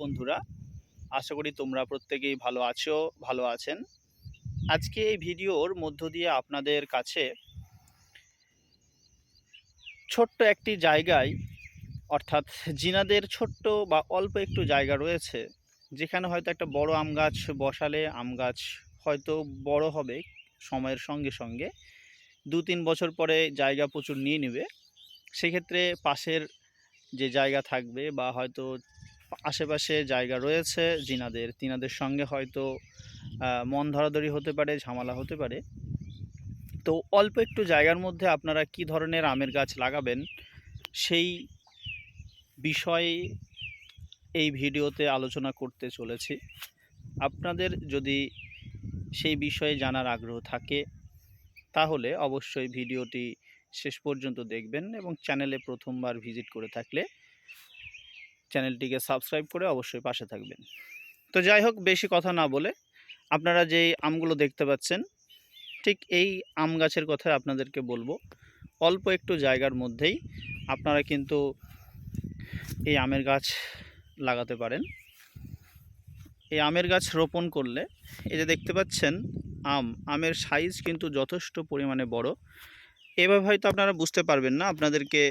বন্ধুরা, আশা করি তোমরা প্রত্যেকেই ভালো আছো, ভালো আছেন। আজকে এই ভিডিওর মধ্য দিয়ে আপনাদের কাছে ছোট্ট একটি জায়গায়, অর্থাৎ জিনাদের ছোট্ট বা অল্প একটু জায়গা রয়েছে, যেখানে হয়তো একটা বড় আম গাছ বসালে আম গাছ হয়তো বড় হবে সময়ের সঙ্গে সঙ্গে দু তিন বছর পরে জায়গা প্রচুর নিয়ে নেবে। সেক্ষেত্রে পাশের যে জায়গা থাকবে বা হয়তো আশেপাশে জায়গা রয়েছে জিনাদের। তিনাদের সঙ্গে হয়তো মন ধরাধরি হতে পারে, ঝামেলা হতে পারে। তো অল্প একটু জায়গার মধ্যে আপনারা কি ধরনের আমের গাছ লাগাবেন, সেই বিষয়ে এই ভিডিওতে আলোচনা করতে চলেছি। আপনাদের যদি সেই বিষয়ে জানার আগ্রহ থাকে, তাহলে অবশ্যই ভিডিওটি শেষ পর্যন্ত দেখবেন এবং চ্যানেলে প্রথমবার ভিজিট করে থাকলে চ্যানেলটিকে সাবস্ক্রাইব করে অবশ্যই পাশে থাকবেন। তো যাই হোক, বেশি কথা না বলে আপনারা যেই আমগুলো দেখতে পাচ্ছেন, ঠিক এই আম গাছের কথা আপনাদেরকে বলব। অল্প একটু জায়গার মধ্যেই আপনারা কিন্তু এই আমের গাছ লাগাতে পারেন। এই আমের গাছ রোপণ করলে এই যে দেখতে পাচ্ছেন আম, আমের সাইজ কিন্তু যথেষ্ট পরিমাণে বড়। এভাবে হয়তো আপনারা বুঝতে পারবেন না, আপনাদেরকে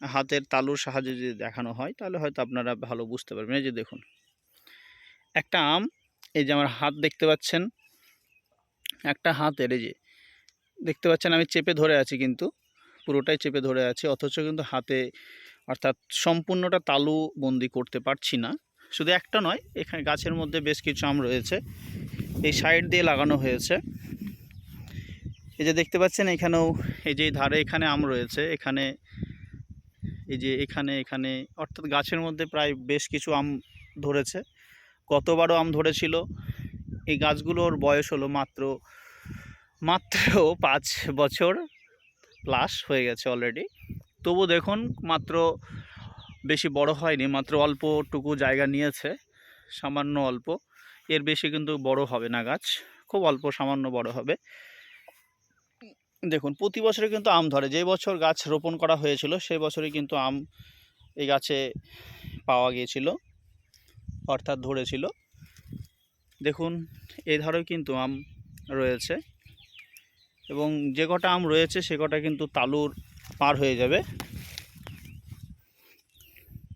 হাতের তালুর সাহায্যে যদি দেখানো হয়, তাহলে হয়তো আপনারা ভালো বুঝতে পারবেন। এই যে দেখুন। একটা আম, এই যে আমার হাত দেখতে পাচ্ছেন। একটা হাতের, এই যে দেখতে পাচ্ছেন আমি চেপে ধরে আছি কিন্তু, পুরোটাই চেপে ধরে আছি, অথচ কিন্তু হাতে অর্থাৎ সম্পূর্ণটা তালু বন্দি করতে পারছি না। শুধু একটা নয়, এখানে গাছের মধ্যে বেশ কিছু আম রয়েছে। এই সাইড দিয়ে লাগানো হয়েছে। এই যে দেখতে পাচ্ছেন এখানেও, এই যে ধারে এখানে আম রয়েছে। এখানে এই যে এখানে এখানে, অর্থাৎ গাছের মধ্যে প্রায় বেশ কিছু আম ধরেছে। গতবারও আম ধরেছিল। এই গাছগুলোর বয়স হলো মাত্র মাত্র পাঁচ বছর প্লাস হয়ে গেছে অলরেডি তবু দেখুন, মাত্র বেশি বড় হয়নি, মাত্র অল্পটুকু জায়গা নিয়েছে, সামান্য অল্প। এর বেশি কিন্তু বড় হবে না গাছ, খুব অল্প সামান্য বড় হবে। দেখুন, প্রতি বছরে কিন্তু আম ধরে। যে বছর গাছ রোপণ করা হয়েছিল সেই বছরই কিন্তু আম এই গাছে পাওয়া গিয়েছিল, অর্থাৎ ধরেছিল। দেখুন এই ধারেও কিন্তু আম রয়েছে এবং যে কটা আম রয়েছে, সে কটা কিন্তু তালুর পার হয়ে যাবে।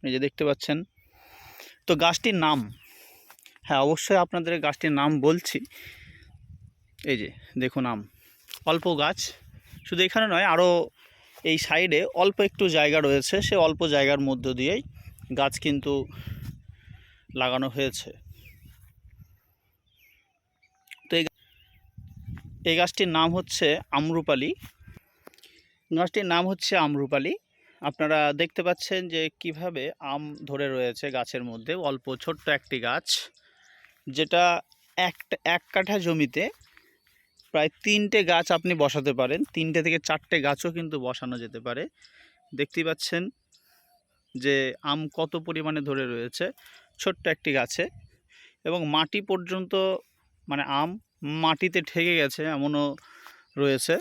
এই যে দেখতে পাচ্ছেন। তো গাছটির নাম হ্যাঁ অবশ্যই আপনাদের গাছটির নাম বলছি। এই যে, দেখুন আম। অল্প গাছ। শুধু এখানে নয় আরও এই সাইডে অল্প একটু জায়গা রয়েছে। সে অল্প জায়গার মধ্য দিয়েই গাছ কিন্তু লাগানো হয়েছে। তো এই এই গাছটির নাম হচ্ছে আমরুপালি। গাছটির নাম হচ্ছে আমরুপালি। আপনারা দেখতে পাচ্ছেন যে কীভাবে আম ধরে রয়েছে গাছের মধ্যে। অল্প ছোট্ট একটি গাছ, যেটা একটা এক কাঠা জমিতে প্রায় তিনটে গাছ আপনি বসাতে পারেন। তিনটে থেকে চারটে গাছও কিন্তু বসানো যেতে পারে। দেখতেই পাচ্ছেন যে আম কত পরিমাণে ধরে রয়েছে। ছোট্ট একটি গাছে এবং মাটি পর্যন্ত মানে আম মাটিতে ঠেকে গেছে এমনও রয়েছে।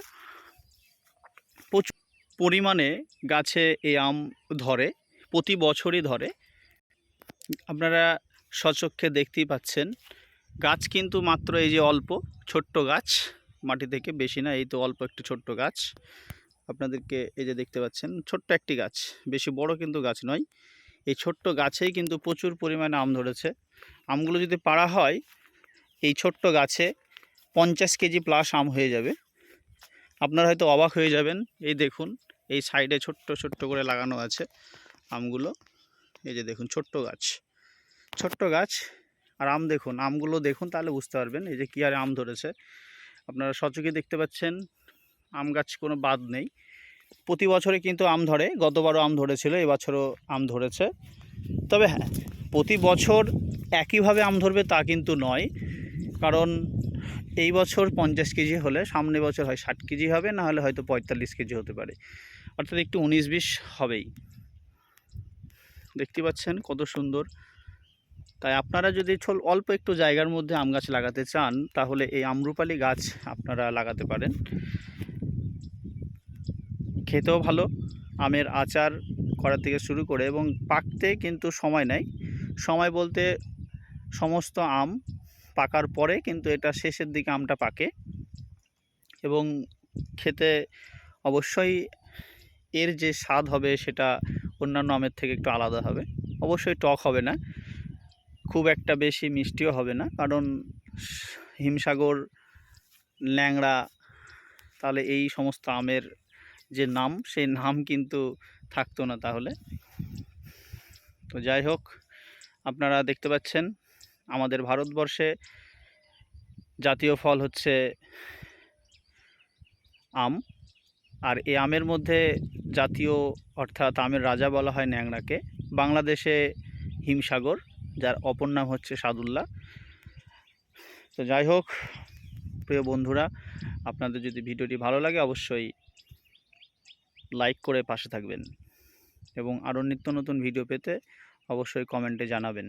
প্রচুর পরিমাণে গাছে এই আম ধরে, প্রতি বছরই ধরে। আপনারা সচক্ষে দেখতেই পাচ্ছেন, গাছ কিন্তু মাত্র এই যে অল্প, ছোট্ট গাছ। মাটি থেকে, বেশি না, এই তো অল্প একটু ছোট্ট গাছ। আপনাদেরকে এই যে দেখতে পাচ্ছেন, ছোট্ট একটি গাছ, বেশি বড় কিন্তু গাছ নয়। এই ছোট্ট গাছেই কিন্তু প্রচুর পরিমাণে আম ধরেছে। আমগুলো যদি পাড়া হয়, এই ছোট্ট গাছে পঞ্চাশ কেজি প্লাস আম হয়ে যাবে। আপনারা হয়তো অবাক হয়ে যাবেন, এই দেখুন, এই সাইডে ছোট্ট ছোট্ট করে লাগানো আছে আমগুলো। এই যে দেখুন, ছোট্ট গাছ ছোট্ট গাছ। আর আম দেখুন, আমগুলো দেখুন, তাহলে বুঝতে পারবেন, এই যে কী হারে আম ধরেছে। আপনারা সচকে দেখতে পাচ্ছেন, আম গাছ কোনো বাদ নেই। প্রতি বছরে কিন্তু আম ধরে, গতবারও আম ধরেছিল, এবছরও আম ধরেছে। তবে হ্যাঁ প্রতি বছর একইভাবে আম ধরবে তা কিন্তু নয়, কারণ এই বছর পঞ্চাশ কেজি হলে, সামনে বছর হয় ষাট কেজি হবে, না হলে হয়তো পঁয়তাল্লিশ কেজি হতে পারে। অর্থাৎ একটু উনিশ বিশ হবেই। দেখতে পাচ্ছেন কত সুন্দর তাই আপনারা যদি ছোল, অল্প একটু জায়গার মধ্যে আম গাছ লাগাতে চান, তাহলে এই আমরুপালি গাছ আপনারা লাগাতে পারেন। খেতেও ভালো, আমের আচার করা থেকে শুরু করে এবং পাকতে কিন্তু সময় নেয় সময় বলতে সমস্ত আম পাকার পরে কিন্তু এটা শেষের দিকে আমটা পাকে এবং খেতে অবশ্যই এর যে স্বাদ হবে সেটা অন্যান্য আমের থেকে একটু আলাদা হবে। অবশ্যই টক হবে না। খুব একটা বেশি মিষ্টিও হবে না। কারণ হিমসাগর, ল্যাংড়া, তাহলে এই সমস্ত আমের যে নাম, সেই নাম কিন্তু থাকতো না তাহলে। তো যাই হোক, আপনারা দেখতে পাচ্ছেন, আমাদের ভারতবর্ষে জাতীয় ফল হচ্ছে আম। আর এই আমের মধ্যে জাতীয়, অর্থাৎ আমের রাজা বলা হয় ন্যাংরাকে বাংলাদেশে হিমসাগর যার অপর নাম হচ্ছে সাদুল্লাহ। তো যাই হোক, প্রিয় বন্ধুরা, আপনাদের যদি ভিডিওটি ভালো লাগে, অবশ্যই লাইক করে পাশে থাকবেন এবং আরও নিত্য নতুন ভিডিও পেতে অবশ্যই কমেন্টে জানাবেন।